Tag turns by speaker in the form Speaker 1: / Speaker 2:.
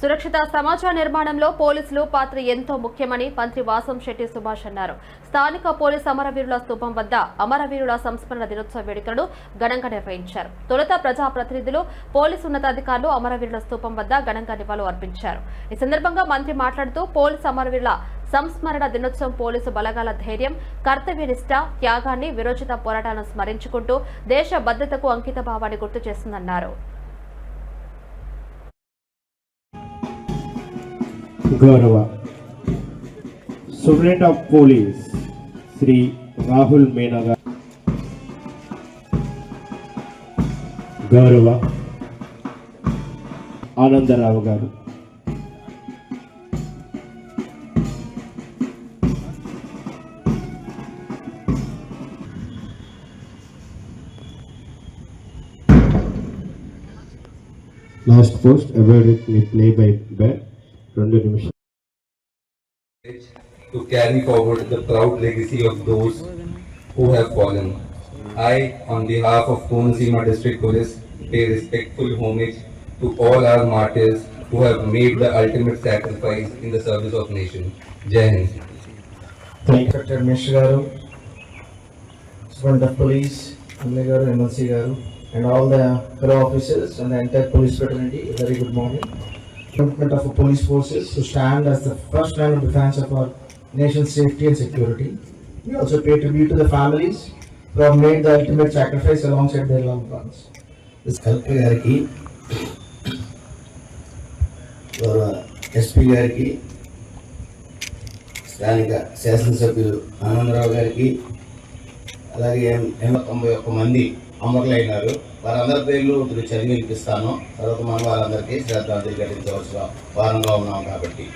Speaker 1: సురక్షిత సమాజ నిర్మాణంలో పోలీసులు పాత్ర ఎంతో ముఖ్యమని మంత్రి వాసం శెట్టి సుభాష్ అన్నారు. స్థానిక పోలీస్ అమరవీరుల స్థూపం వద్ద అమరవీరుల సంస్మరణ దినోత్సవ వేడుకలను ఘనంగా నిర్వహించారు. తొలుత ప్రజాప్రతినిధులు పోలీసు ఉన్నతాధికారులు అమరవీరుల స్థూపం వద్ద ఘనంగా నివాళులు అర్పించారు. ఈ సందర్భంగా మంత్రి మాట్లాడుతూ పోలీసు అమరవీరుల సంస్మరణ దినోత్సవం పోలీసు బలగాల ధైర్యం కర్తవ్యనిష్ట త్యాగాన్ని విరోచిత పోరాటాలను స్మరించుకుంటూ దేశ భద్రతకు అంకిత భావాన్ని గుర్తు చేస్తుందన్నారు.
Speaker 2: గౌరవ superintendent of police Shri Rahul Meena garu. గౌరవ Anandarao garu. Last post award me play by bat రెండు నిమిషాలు
Speaker 3: to carry forward the proud legacy of those who have fallen. I, on behalf of Konosima District Police, pay respectful homage to all our martyrs who have made the ultimate sacrifice in the service of nation. Jai Hind.
Speaker 4: Inspector Mishra గారు సూపరింట్ of police అమ్మ గారు MLC గారు and all the fellow officers and the entire police fraternity very good morning Commitment of police forces to stand as the first line of defense of our nation's safety and security. We also pay tribute to the families who have made the ultimate sacrifice alongside their loved ones.
Speaker 5: Collector గారికి గౌరవ SP గారికి స్థానిక శాసనసభ్యులు ఆనందరావు గారికి అలాగే ఎనభై తొంభై ఒక్క మంది అమరులు అయినారు వారందరి పేర్లు ఇప్పుడు చదివి వినిపిస్తాను. తర్వాత మనం వారందరికీ శ్రద్ధాంజలి ఘటించవలసిన వారంగా ఉన్నాం కాబట్టి.